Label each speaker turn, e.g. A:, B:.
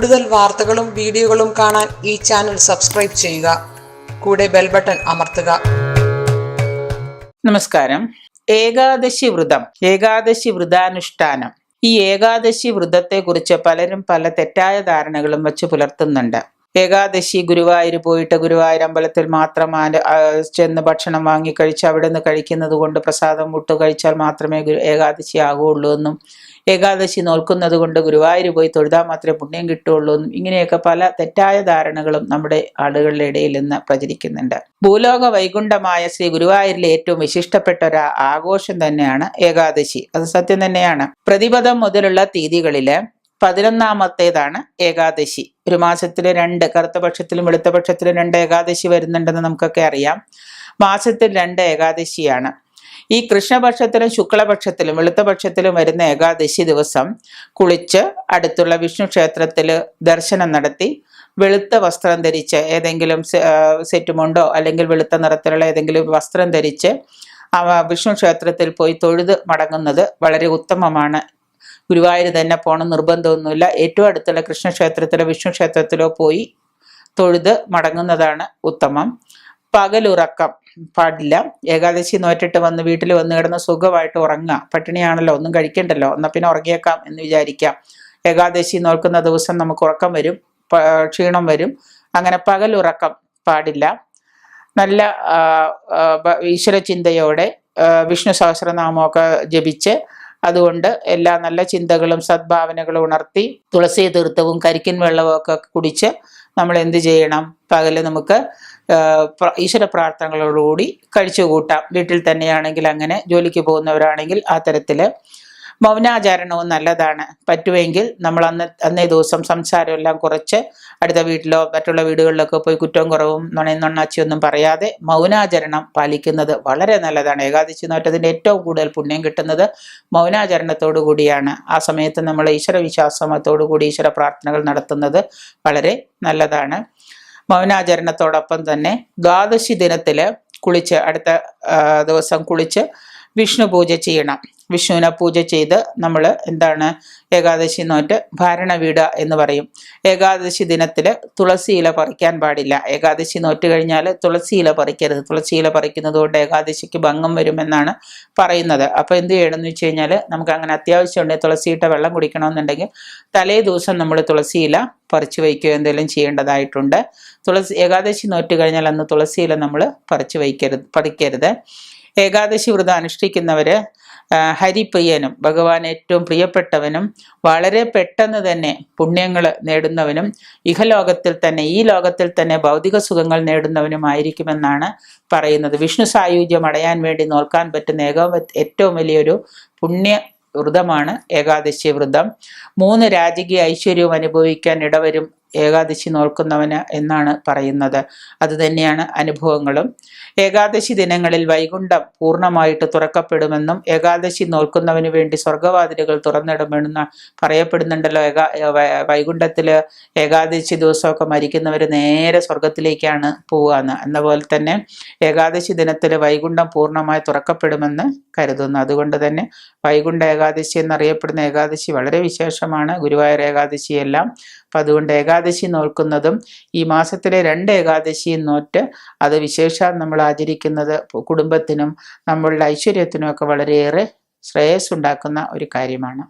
A: കൂടുതൽ വാർത്തകളും വീഡിയോകളും കാണാൻ ഈ ചാനൽ സബ്സ്ക്രൈബ് ചെയ്യുക. കൂടെ ബെൽ ബട്ടൺ അമർത്തുക.
B: നമസ്കാരം. ഏകാദശി വ്രതം ഏകാദശി വ്രതാനുഷ്ഠാനം. ഈ ഏകാദശി വ്രതത്തെ കുറിച്ച് പലരും പല തെറ്റായ ധാരണകളും വെച്ച് പുലർത്തുന്നുണ്ട്. ഏകാദശി ഗുരുവായൂർ പോയിട്ട് ഗുരുവായൂർ അമ്പലത്തിൽ മാത്രം ചെന്ന് ഭക്ഷണം വാങ്ങി കഴിച്ച് അവിടെ നിന്ന് കഴിക്കുന്നത് കൊണ്ട് പ്രസാദം മുട്ട് കഴിച്ചാൽ മാത്രമേ ഗുരു- ഏകാദശി ആകുള്ളൂ എന്നും ഏകാദശി നോൽക്കുന്നത് കൊണ്ട് ഗുരുവായൂർ പോയി തൊഴുതാൽ മാത്രമേ പുണ്യം കിട്ടുള്ളൂ എന്നും ഇങ്ങനെയൊക്കെ പല തെറ്റായ ധാരണകളും നമ്മുടെ ആളുകളുടെ ഇടയിൽ ഇന്ന് പ്രചരിക്കുന്നുണ്ട്. ഭൂലോക വൈകുണ്ഠമായ ശ്രീ ഗുരുവായൂരിലെ ഏറ്റവും വിശിഷ്ടപ്പെട്ട ഒരു ആഘോഷം തന്നെയാണ് ഏകാദശി. അത് സത്യം തന്നെയാണ്. പ്രതിപദം മുതലുള്ള തീയതികളിൽ പതിനൊന്നാമത്തേതാണ് ഏകാദശി. ഒരു മാസത്തിൽ രണ്ട് കറുത്ത പക്ഷത്തിലും വെളുത്ത പക്ഷത്തിലും രണ്ട് ഏകാദശി വരുന്നുണ്ടെന്ന് നമുക്കൊക്കെ അറിയാം. മാസത്തിൽ രണ്ട് ഏകാദശിയാണ്. ഈ കൃഷ്ണപക്ഷത്തിലും ശുക്ലപക്ഷത്തിലും വെളുത്ത പക്ഷത്തിലും വരുന്ന ഏകാദശി ദിവസം കുളിച്ച് അടുത്തുള്ള വിഷ്ണു ക്ഷേത്രത്തിൽ ദർശനം നടത്തി വെളുത്ത വസ്ത്രം ധരിച്ച് ഏതെങ്കിലും സെറ്റുമുണ്ടോ അല്ലെങ്കിൽ വെളുത്ത നിറത്തിലുള്ള ഏതെങ്കിലും വസ്ത്രം ധരിച്ച് വിഷ്ണു ക്ഷേത്രത്തിൽ പോയി തൊഴുത് മടങ്ങുന്നത് വളരെ ഉത്തമമാണ് ഗുരുവായൂർ തന്നെ പോകണം നിർബന്ധമൊന്നുമില്ല. ഏറ്റവും അടുത്തുള്ള കൃഷ്ണക്ഷേത്രത്തിലോ വിഷ്ണു ക്ഷേത്രത്തിലോ പോയി തൊഴുത് മടങ്ങുന്നതാണ് ഉത്തമം. പകലുറക്കം പാടില്ല. ഏകാദശി നോറ്റിട്ട് വന്ന് വീട്ടിൽ വന്ന് കിടന്ന് സുഖമായിട്ട് ഉറങ്ങുക. പട്ടിണിയാണല്ലോ ഒന്നും കഴിക്കണ്ടല്ലോ. എന്നാൽ പിന്നെ ഉറങ്ങിയേക്കാം എന്ന് വിചാരിക്കാം. ഏകാദശി നോക്കുന്ന ദിവസം നമുക്ക് ഉറക്കം വരും ക്ഷീണം വരും. അങ്ങനെ പകലുറക്കം പാടില്ല. നല്ല ഈശ്വരചിന്തയോടെ വിഷ്ണു സഹസ്രനാമമൊക്കെ ജപിച്ച് അതുകൊണ്ട് എല്ലാ നല്ല ചിന്തകളും സദ്ഭാവനകളും ഉണർത്തി തുളസി തീർത്ഥവും കരിക്കൻ വെള്ളവും ഒക്കെ കുടിച്ച് നമ്മൾ എന്ത് ചെയ്യണം? പകൽ നമുക്ക് ഈശ്വര പ്രാർത്ഥനകളോടുകൂടി കഴിച്ചു കൂട്ടാം വീട്ടിൽ തന്നെയാണെങ്കിൽ അങ്ങനെ ജോലിക്ക് പോകുന്നവരാണെങ്കിൽ ആ തരത്തിൽ മൗനാചാരണവും നല്ലതാണ്. പറ്റുമെങ്കിൽ നമ്മൾ അന്ന് അന്നേ ദിവസം സംസാരം എല്ലാം കുറച്ച് അടുത്ത വീട്ടിലോ മറ്റുള്ള വീടുകളിലൊക്കെ പോയി കുറ്റവും കുറവും നുണയും നുണ്ണാച്ചിയൊന്നും പറയാതെ മൗനാചരണം പാലിക്കുന്നത് വളരെ നല്ലതാണ്. ഏകാദശി നോറ്റത്തിന്റെ ഏറ്റവും കൂടുതൽ പുണ്യം കിട്ടുന്നത് മൗനാചരണത്തോടു കൂടിയാണ്. ആ സമയത്ത് നമ്മൾ ഈശ്വര വിശ്വാസമത്തോടു കൂടി ഈശ്വര പ്രാർത്ഥനകൾ നടത്തുന്നത് വളരെ നല്ലതാണ്. മൗനാചരണത്തോടൊപ്പം തന്നെ ദ്വാദശി ദിനത്തിൽ കുളിച്ച് അടുത്ത ദിവസം കുളിച്ച് വിഷ്ണു പൂജ ചെയ്യണം. വിഷ്ണുവിനെ പൂജ ചെയ്ത് നമ്മൾ എന്താണ് ഏകാദശി നോറ്റ് ഭാരണ വീട എന്ന് പറയും. ഏകാദശി ദിനത്തിൽ തുളസി ഇല പറിക്കാൻ പാടില്ല. ഏകാദശി നോറ്റ് കഴിഞ്ഞാൽ തുളസി ഇല പറിക്കരുത്. തുളസി ഇല പറിക്കുന്നത് കൊണ്ട് ഏകാദശിക്ക് ഭംഗം വരുമെന്നാണ് പറയുന്നത്. അപ്പോൾ എന്ത് ചെയ്യണമെന്ന് വെച്ച് കഴിഞ്ഞാൽ നമുക്ക് അങ്ങനെ അത്യാവശ്യമുണ്ടെങ്കിൽ തുളസിയിട്ട വെള്ളം കുടിക്കണമെന്നുണ്ടെങ്കിൽ തലേ ദിവസം നമ്മൾ തുളസി ഇല പറിച്ചു വയ്ക്കുകയോ എന്തെങ്കിലും ചെയ്യേണ്ടതായിട്ടുണ്ട്. തുളസി ഏകാദശി നോറ്റ് കഴിഞ്ഞാൽ അന്ന് തുളസി ഇല നമ്മൾ പറിച്ചു വയ്ക്കരുത് പറിക്കരുത്. ഏകാദശി വ്രതം അനുഷ്ഠിക്കുന്നവര് ആ, ഹരിപ്രിയനും ഭഗവാൻ ഏറ്റവും പ്രിയപ്പെട്ടവനും വളരെ പെട്ടെന്ന് തന്നെ പുണ്യങ്ങൾ നേടുന്നവനും ഇഹലോകത്തിൽ തന്നെ ഈ ലോകത്തിൽ തന്നെ ഭൗതിക സുഖങ്ങൾ നേടുന്നവനും ആയിരിക്കുമെന്നാണ് പറയുന്നത്. വിഷ്ണു സായുജ്യം അടയാൻ വേണ്ടി നോക്കാൻ പറ്റുന്ന ഏക ഏറ്റവും വലിയൊരു പുണ്യ വ്രതമാണ് ഏകാദശി വ്രതം. മൂന്ന് രാജകീയ ഐശ്വര്യവും അനുഭവിക്കാൻ ഇടവരും ഏകാദശി നോൽക്കുന്നവന് എന്നാണ് പറയുന്നത്. അതുതന്നെയാണ് അനുഭവങ്ങളും. ഏകാദശി ദിനങ്ങളിൽ വൈകുണ്ഠം പൂർണമായിട്ട് തുറക്കപ്പെടുമെന്നും ഏകാദശി നോൽക്കുന്നവന് വേണ്ടി സ്വർഗവാതിലുകൾ തുറന്നിടുമെന്ന് പറയപ്പെടുന്നുണ്ടല്ലോ. ഏകാ വൈകുണ്ഠത്തിൽ ഏകാദശി ദിവസമൊക്കെ മരിക്കുന്നവർ നേരെ സ്വർഗത്തിലേക്കാണ് പോവാന്ന് എന്ന. പോലെ തന്നെ ഏകാദശി ദിനത്തിൽ വൈകുണ്ഠം പൂർണമായി തുറക്കപ്പെടുമെന്ന് കരുതുന്നു. അതുകൊണ്ട് തന്നെ വൈകുണ്ഠ ഏകാദശി എന്നറിയപ്പെടുന്ന ഏകാദശി വളരെ വിശേഷമാണ്. ഗുരുവായൂർ ഏകാദശിയെല്ലാം അപ്പം അതുകൊണ്ട് ഏകാദശി നോൽക്കുന്നതും ഈ മാസത്തിലെ രണ്ട് ഏകാദശിയും നോറ്റ് അത് വിശേഷാൽ നമ്മൾ ആചരിക്കുന്നത് കുടുംബത്തിനും നമ്മളുടെ ഐശ്വര്യത്തിനും ഒക്കെ വളരെയേറെ ശ്രേയസ് ഉണ്ടാക്കുന്ന ഒരു കാര്യമാണ്.